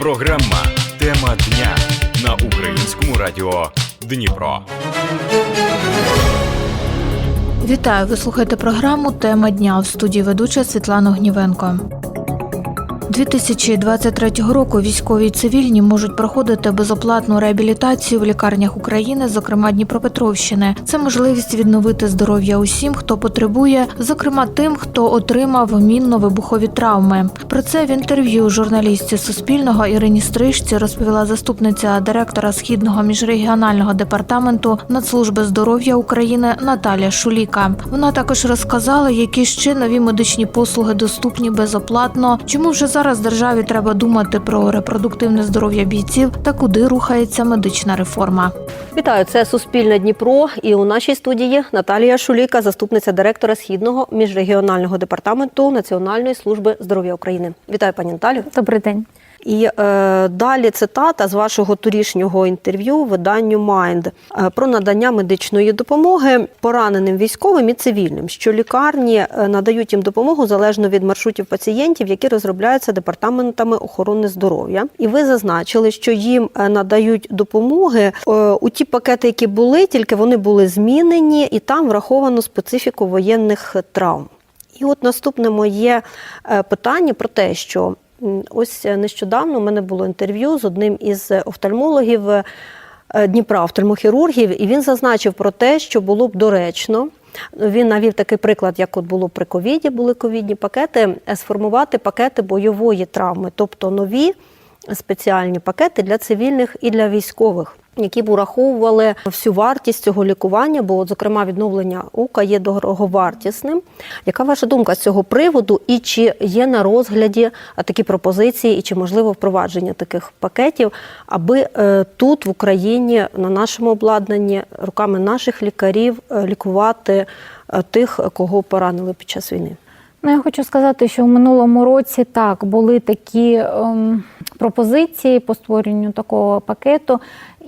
Програма Тема дня на українському радіо Дніпро. Вітаю! Ви слухаєте програму Тема дня в студії ведуча Світлана Гнівенко. 2023 року військові і цивільні можуть проходити безоплатну реабілітацію в лікарнях України, зокрема Дніпропетровщини. Це можливість відновити здоров'я усім, хто потребує, зокрема тим, хто отримав мінно-вибухові травми. Про це в інтерв'ю журналістці Суспільного Ірині Стрижці розповіла заступниця директора східного міжрегіонального департаменту Нацслужби здоров'я України Наталія Шуліка. Вона також розказала, які ще нові медичні послуги доступні безоплатно, чому вже зараз державі треба думати про репродуктивне здоров'я бійців та куди рухається медична реформа. Вітаю, це Суспільне Дніпро. І у нашій студії Наталія Шуліка, заступниця директора Східного міжрегіонального департаменту Національної служби здоров'я України. Вітаю, пані Наталю. Добрий день. І е, далі цитата з вашого торішнього інтерв'ю виданню Майнд е, про надання медичної допомоги пораненим військовим і цивільним, що лікарні е, надають їм допомогу залежно від маршрутів пацієнтів, які розробляються департаментами охорони здоров'я. І ви зазначили, що їм е, надають допомоги е, у ті пакети, які були, тільки вони були змінені, і там враховано специфіку воєнних травм. І от наступне моє питання про те, що ось е, нещодавно у мене було інтерв'ю з одним із офтальмологів е, Дніпра, офтальмохірургів, і він зазначив про те, що було б доречно. Він навів такий приклад, як от було при ковіді, були ковідні пакети, е, сформувати пакети бойової травми, тобто нові спеціальні пакети для цивільних і для військових. Які б ураховували всю вартість цього лікування, бо, зокрема, відновлення ока є дороговартісним. Яка ваша думка з цього приводу? І чи є на розгляді такі пропозиції, і чи можливо впровадження таких пакетів, аби е, тут, в Україні, на нашому обладнанні, руками наших лікарів е, лікувати е, тих, кого поранили під час війни? Ну, я хочу сказати, що в минулому році так були такі ем, пропозиції по створенню такого пакету,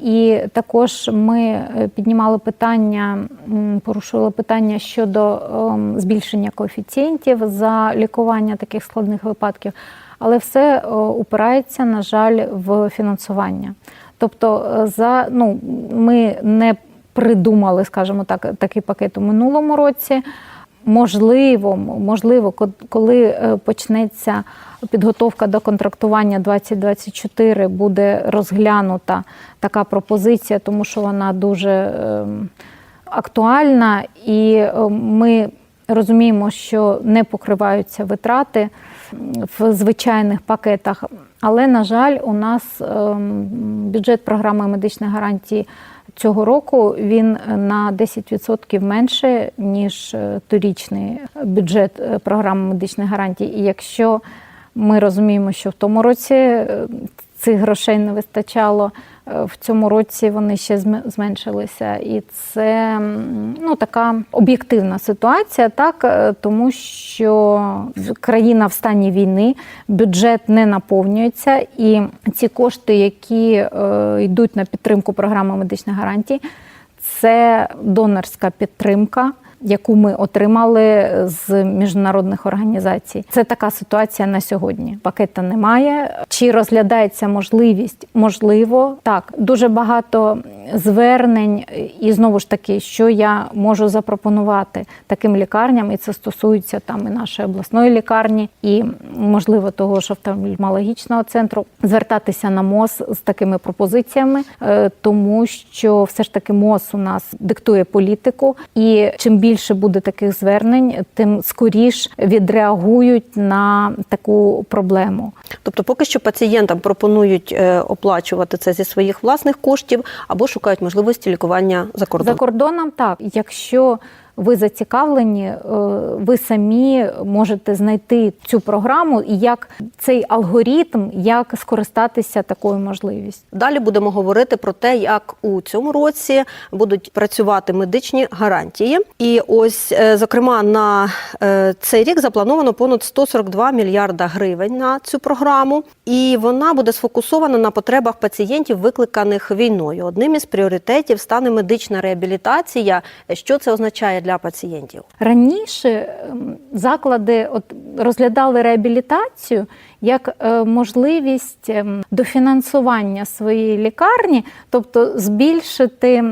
і також ми е, піднімали питання, м, порушували питання щодо ем, збільшення коефіцієнтів за лікування таких складних випадків, але все е, упирається, на жаль, в фінансування. Тобто, е, за ну ми не придумали, скажімо так, такий пакет у минулому році. Можливо, можливо, коли е, почнеться підготовка до контрактування 2024, буде розглянута така пропозиція, тому що вона дуже ем, актуальна, і е, ми розуміємо, що не покриваються витрати в звичайних пакетах. Але, на жаль, у нас ем, бюджет програми медичних гарантій цього року він на 10% менше, ніж е, торічний бюджет е, програми медичних гарантій. І якщо ми розуміємо, що в тому році е, цих грошей не вистачало, е, в цьому році вони ще зменшилися. І це ну, така об'єктивна ситуація, так, е, тому що країна в стані війни, бюджет не наповнюється, і ці кошти, які е, йдуть на підтримку програми медичних гарантій, це донорська підтримка. Яку ми отримали з міжнародних організацій, це така ситуація на сьогодні. Пакета немає. Чи розглядається можливість? Можливо, так дуже багато звернень, і знову ж таки, що я можу запропонувати таким лікарням, і це стосується там і нашої обласної лікарні, і можливо того ж офтальмологічного центру, звертатися на МОЗ з такими пропозиціями, е, тому що все ж таки МОЗ у нас диктує політику, і чим більше буде таких звернень, тим скоріш відреагують на таку проблему. Тобто, поки що пацієнтам пропонують е, оплачувати це зі своїх власних коштів або шукають можливості лікування за кордоном? За кордоном так, якщо ви зацікавлені, е, ви самі можете знайти цю програму і як цей алгоритм, як скористатися такою можливістю. Далі будемо говорити про те, як у цьому році будуть працювати медичні гарантії. І ось, е, зокрема, на е, цей рік заплановано понад 142 мільярда гривень на цю програму, і вона буде сфокусована на потребах пацієнтів, викликаних війною. Одним із пріоритетів стане медична реабілітація. Що це означає для пацієнтів? Раніше ем, заклади от розглядали реабілітацію як е, можливість ем, дофінансування своєї лікарні, тобто збільшити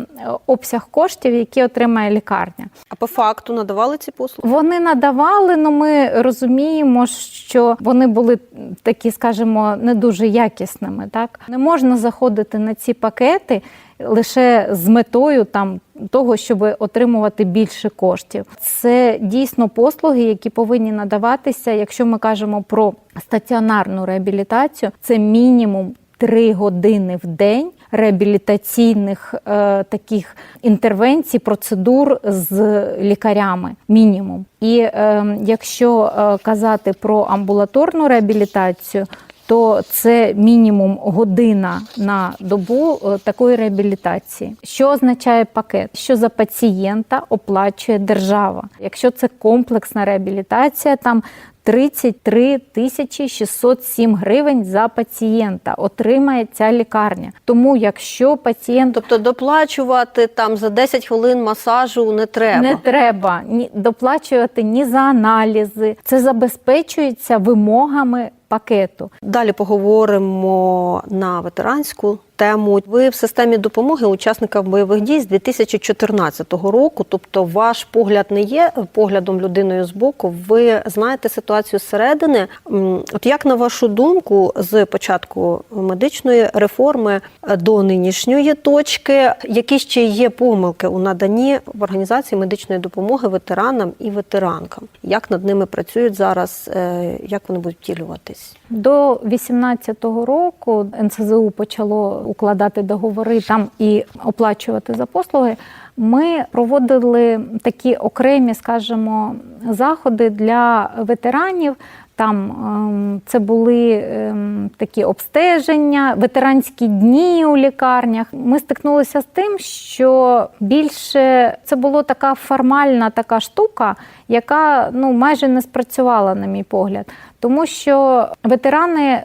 обсяг коштів, які отримає лікарня. А по факту надавали ці послуги? Вони надавали, але ми розуміємо, що вони були такі, скажімо, не дуже якісними. Так не можна заходити на ці пакети лише з метою там того, щоб отримувати більше коштів. Це дійсно послуги, які повинні надаватися, якщо ми кажемо про стаціонарну реабілітацію, це мінімум. Три години в день реабілітаційних е, таких інтервенцій, процедур з лікарями мінімум. І е, якщо казати про амбулаторну реабілітацію, то це мінімум година на добу е, такої реабілітації. Що означає пакет? Що за пацієнта оплачує держава? Якщо це комплексна реабілітація, там 33 тисячі 607 гривень за пацієнта отримає ця лікарня. Тому, якщо пацієнт Тобто доплачувати там за 10 хвилин масажу не треба. не треба ні доплачувати ні за аналізи, це забезпечується вимогами пакету. Далі поговоримо на ветеранську тему. Ви в системі допомоги учасникам бойових дій з 2014 року. Тобто, ваш погляд не є поглядом людиною з боку. Ви знаєте ситуацію зсередини. От як на вашу думку, з початку медичної реформи до нинішньої точки, які ще є помилки у наданні в організації медичної допомоги ветеранам і ветеранкам? Як над ними працюють зараз? е, Як вони будуть втілюватись? До 18-го року НСЗУ почало укладати договори там і оплачувати за послуги. Ми проводили такі окремі, скажімо, заходи для ветеранів. Там ем, це були ем, такі обстеження, ветеранські дні у лікарнях. Ми стикнулися з тим, що більше це була така формальна така штука, яка ну майже не спрацювала, на мій погляд. Тому що ветерани е,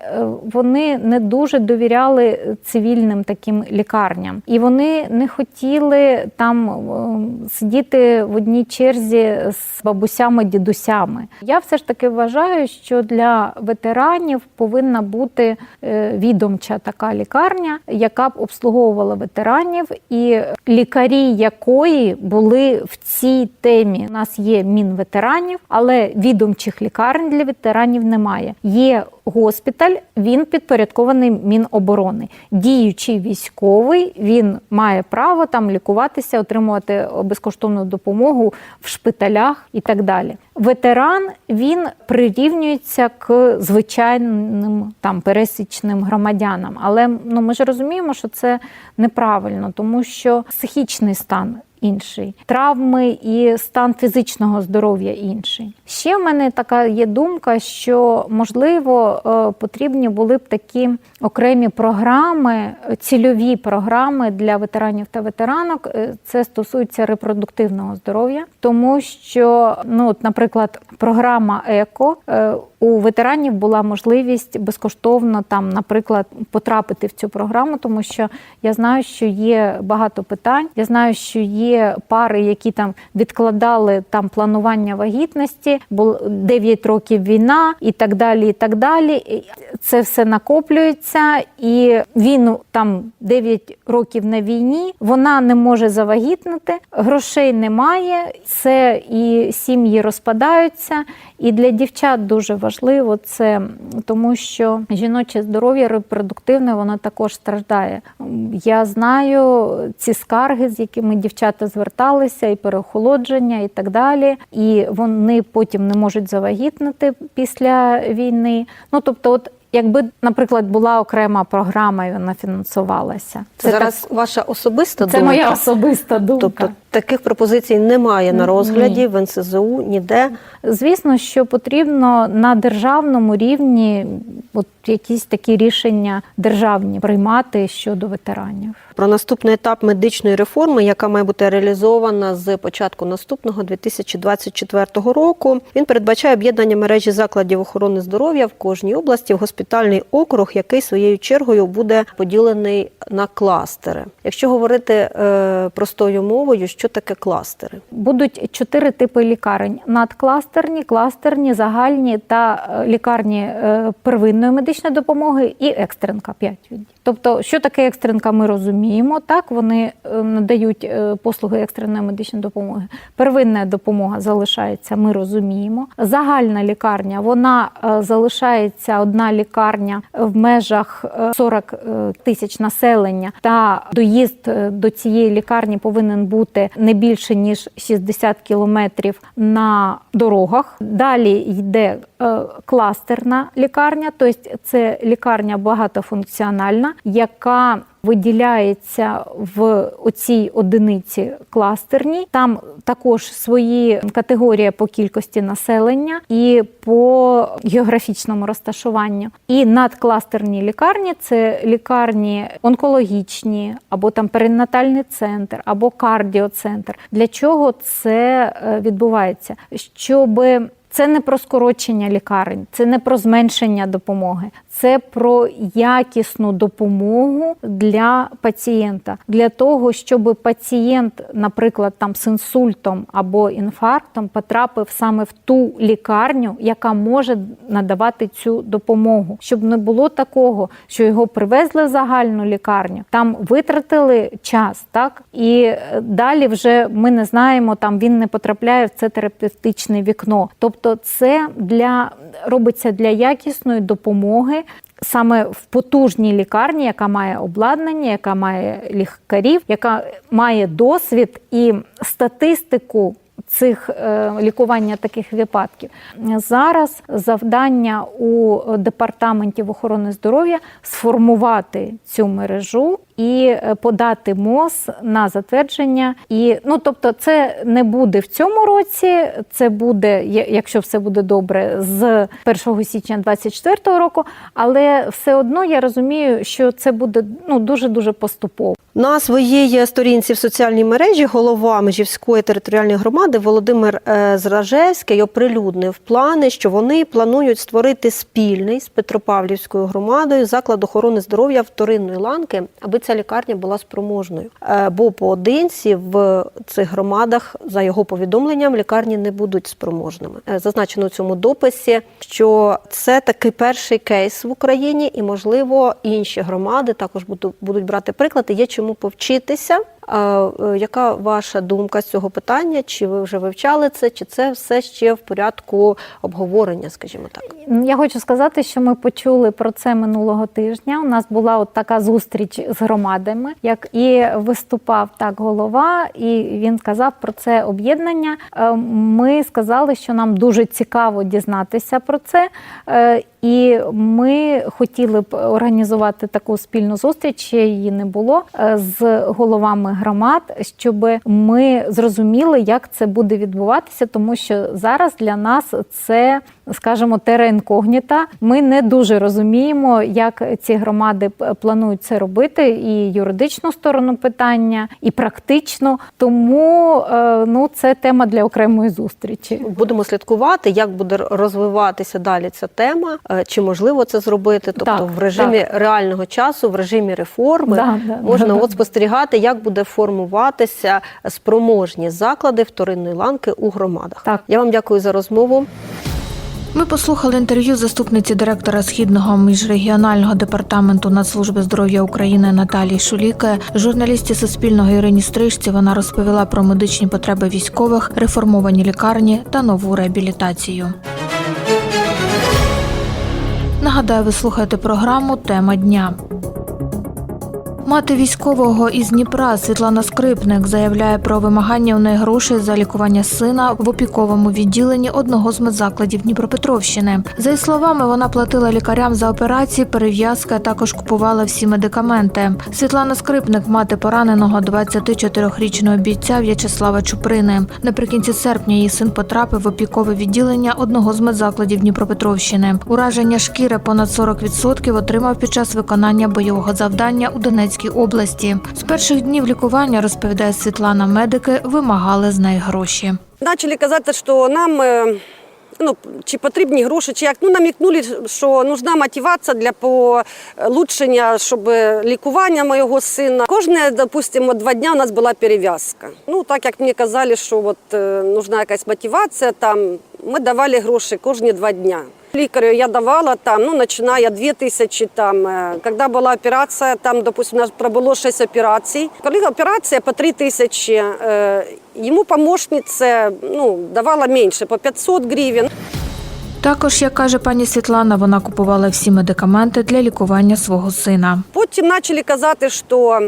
вони не дуже довіряли цивільним таким лікарням, і вони не хотіли там е, сидіти в одній черзі з бабусями, дідусями. Я все ж таки вважаю, що для ветеранів повинна бути е, відомча така лікарня, яка б обслуговувала ветеранів, і лікарі якої були в цій темі. У нас є мінветеранів, але відомчих лікарень для ветеранів немає. Є госпіталь, він підпорядкований Міноборони. Діючий військовий він має право там лікуватися, отримувати безкоштовну допомогу в шпиталях і так далі. Ветеран він прирівнюється к звичайним там пересічним громадянам. Але ну ми ж розуміємо, що це неправильно, тому що психічний стан інший, травми і стан фізичного здоров'я інший. Ще в мене така є думка, що можливо е, потрібні були б такі окремі програми, цільові програми для ветеранів та ветеранок. Е, Це стосується репродуктивного здоров'я, тому що, ну, от, наприклад, програма ЕКО. е, у ветеранів була можливість безкоштовно там, наприклад, потрапити в цю програму, тому що я знаю, що є багато питань. Я знаю, що є пари, які там відкладали там планування вагітності, бо 9 років війна і так далі. І так далі. Це все накоплюється, і він там 9 років на війні. Вона не може завагітнити, грошей немає. Це і сім'ї розпадаються. І для дівчат дуже важливо це, тому що жіноче здоров'я репродуктивне воно також страждає. Я знаю ці скарги, з якими дівчата зверталися, і переохолодження, і так далі. І вони потім не можуть завагітнити після війни. Ну тобто, от. Якби, наприклад, була окрема програма і вона фінансувалася, Це, зараз ваша особиста так, це думка? моя особиста думка. Тобто таких пропозицій немає на Ні. розгляді в НСЗУ ніде. Звісно, що потрібно на державному рівні от якісь такі рішення державні приймати щодо ветеранів. про наступний етап медичної реформи, яка має бути реалізована з початку наступного 2024 року. Він передбачає об'єднання мережі закладів охорони здоров'я в кожній області в госпітальний округ, який своєю чергою буде поділений на кластери. Якщо говорити е, простою мовою, що таке кластери? Будуть чотири типи лікарень: надкластерні, кластерні, загальні та е, лікарні е, первинної медичної допомоги і екстренка 5 відділів. Тобто, що таке екстренка, ми розуміємо. Так, вони е, надають послуги екстреної медичної допомоги. Первинна допомога залишається, ми розуміємо. Загальна лікарня вона залишається одна лікарня в межах е, 40 е, тисяч населення, та доїзд до цієї лікарні повинен бути не більше ніж 60 кілометрів на дорогах. Далі йде е, кластерна лікарня, тобто це лікарня багатофункціональна, яка виділяється в оцій одиниці кластерній. Там також свої категорії по кількості населення і по географічному розташуванню. І надкластерні лікарні це лікарні онкологічні, або там перинатальний центр, або кардіоцентр. Для чого це е, відбувається? Щоби це не про скорочення лікарень, це не про зменшення допомоги, це про якісну допомогу для пацієнта, для того, щоб пацієнт, наприклад, там з інсультом або інфарктом, потрапив саме в ту лікарню, яка може надавати цю допомогу, щоб не було такого, що його привезли в загальну лікарню, там витратили час, так? І е, далі вже ми не знаємо, там він не потрапляє в це терапевтичне вікно. Тобто, це для робиться для якісної допомоги. Саме в потужній лікарні, яка має обладнання, яка має лікарів, яка має досвід і статистику цих е, лікування таких випадків. Зараз завдання у департаментів охорони здоров'я сформувати цю мережу і е, подати МОЗ на затвердження. І ну тобто, це не буде в цьому році. Це буде, якщо все буде добре, з 1 січня 2024 року. Але все одно я розумію, що це буде ну дуже дуже поступово. На своїй сторінці в соціальній мережі голова Межівської територіальної громади Володимир е, Зражевський оприлюднив плани, що вони планують створити спільний з Петропавлівською громадою заклад охорони здоров'я вторинної ланки, аби ця лікарня була спроможною. Е, Бо поодинці в цих громадах, за його повідомленням, лікарні не будуть спроможними. Е, Зазначено у цьому дописі, що це такий перший кейс в Україні, і можливо інші громади також буду- будуть брати приклад. Є чому повчитися. Е, яка ваша думка з цього питання? Чи ви вже вивчали це, чи це все ще в порядку обговорення, скажімо так? Я хочу сказати, що ми почули про це минулого тижня. У нас була от така зустріч з громадами, як і виступав так голова, і він сказав про це об'єднання. Е, Ми сказали, що нам дуже цікаво дізнатися про це. І ми хотіли б організувати таку спільну зустріч, ще її не було е, з головами громад, щоб ми зрозуміли, як це буде відбуватися, тому що зараз для нас це, скажімо, тера інкогніта. Ми не дуже розуміємо, як ці громади планують це робити, і юридичну сторону питання, і практично. Тому е, ну це тема для окремої зустрічі. Будемо слідкувати, як буде розвиватися далі ця тема, е, чи можливо це зробити, тобто Так, в режимі реального часу, в режимі реформи Да, да, можна да, от спостерігати, як буде формуватися спроможні заклади вторинної ланки у громадах. Так. Я вам дякую за розмову. Ми послухали інтерв'ю заступниці директора східного міжрегіонального департаменту Нацслужби здоров'я України Наталії Шуліке, Журналісті Суспільного Ірині Стрижці вона розповіла про медичні потреби військових, реформовані лікарні та нову реабілітацію. Нагадаю, ви слухаєте програму Тема дня. Мати військового із Дніпра Світлана Скрипник заявляє про вимагання у неї грошей за лікування сина в опіковому відділенні одного з медзакладів Дніпропетровщини. За її словами, вона платила лікарям за операції, перев'язки, а також купувала всі медикаменти. Світлана Скрипник, мати пораненого 24-річного бійця В'ячеслава Чуприни. Наприкінці серпня її син потрапив в опікове відділення одного з медзакладів Дніпропетровщини. Ураження шкіри понад 40% отримав під час виконання бойового завдання у Донецькій Донецькій області. З перших днів лікування розповідає Світлана. Медики вимагали з неї гроші. Почали казати, що нам е, ну, чи потрібні гроші, чи як. Ну, намікнули, що нужна мотивація для получшення, щоб лікування моєго сина. Кожне, допустимо, два дні у нас була перев'язка. Ну, так як мені казали, що от, е, нужна якась мотивація, там, ми давали гроші кожні два дні. Лікарю я давала там, ну, починає 2 тисячі там. е, Коли була операція, там, допустим, у нас пробуло 6 операцій. Коли операція по 3 тисячі, йому помощниця ну, давала менше, по 500 гривень. Також, як каже пані Світлана, вона купувала всі медикаменти для лікування свого сина. Потім почали казати, що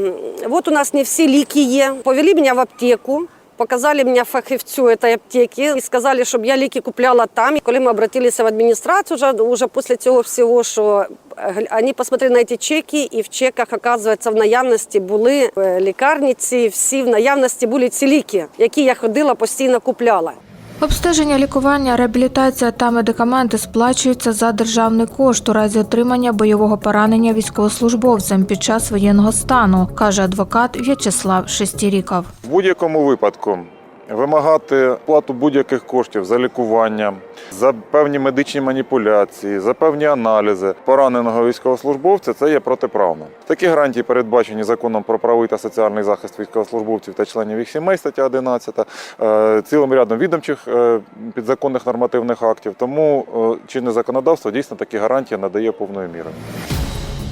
от у нас не всі ліки є. Повели мене в аптеку. Показали мене фахівцю цієї аптеки і сказали, щоб я ліки купляла там. Коли ми обратилися в адміністрацію, вже, вже після цього всього, що е, вони посмотрели на ці чеки, і в чеках, оказується, в наявності були е, лікарні ці, всі в наявності були ці ліки, які я ходила, постійно купляла. Обстеження, лікування, реабілітація та медикаменти сплачуються за державний кошт у разі отримання бойового поранення військовослужбовцем під час воєнного стану, каже адвокат В'ячеслав Шестіріков. В будь-якому випадку вимагати плату будь-яких коштів за лікування, за певні медичні маніпуляції, за певні аналізи пораненого військовослужбовця це є протиправно. Такі гарантії передбачені законом про правовий та соціальний захист військовослужбовців та членів їх сімей, стаття 11, е, цілим рядом відомчих е, підзаконних нормативних актів. Тому е, чинне законодавство дійсно такі гарантії надає повною мірою.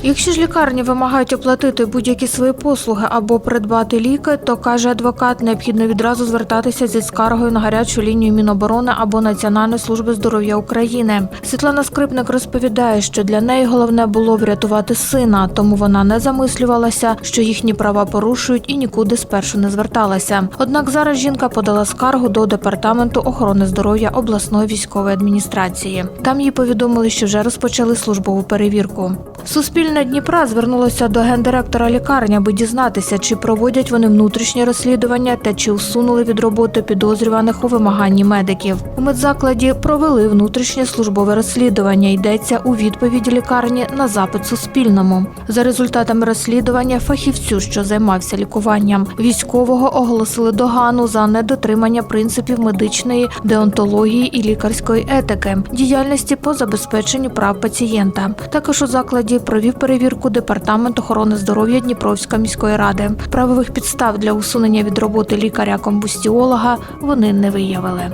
Якщо ж лікарні вимагають оплатити будь-які свої послуги або придбати ліки, то каже адвокат, необхідно відразу звертатися зі скаргою на гарячу лінію Міноборони або Національної служби здоров'я України. Світлана Скрипник розповідає, що для неї головне було врятувати сина, тому вона не замислювалася, що їхні права порушують і нікуди спершу не зверталася. Однак зараз жінка подала скаргу до департаменту охорони здоров'я обласної військової адміністрації. Там їй повідомили, що вже розпочали службову перевірку. Суспільне Дніпра звернулося до гендиректора лікарні, аби дізнатися, чи проводять вони внутрішнє розслідування та чи усунули від роботи підозрюваних у вимаганні медиків. У медзакладі провели внутрішнє службове розслідування. Йдеться у відповіді лікарні на запит Суспільному. За результатами розслідування фахівцю, що займався лікуванням військового, оголосили догану за недотримання принципів медичної деонтології і лікарської етики, діяльності по забезпеченню прав пацієнта. Також у закладі провів перевірку департамент охорони здоров'я Дніпровської міської ради. Правових підстав для усунення від роботи лікаря-комбустіолога вони не виявили.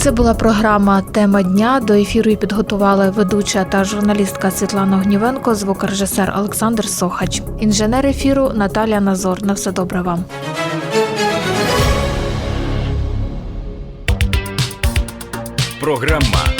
Це була програма Тема дня. До ефіру її підготували ведуча та журналістка Світлана Гнівенко, звукорежисер Олександр Сохач, інженер ефіру Наталія Назор. На все добре вам. Програма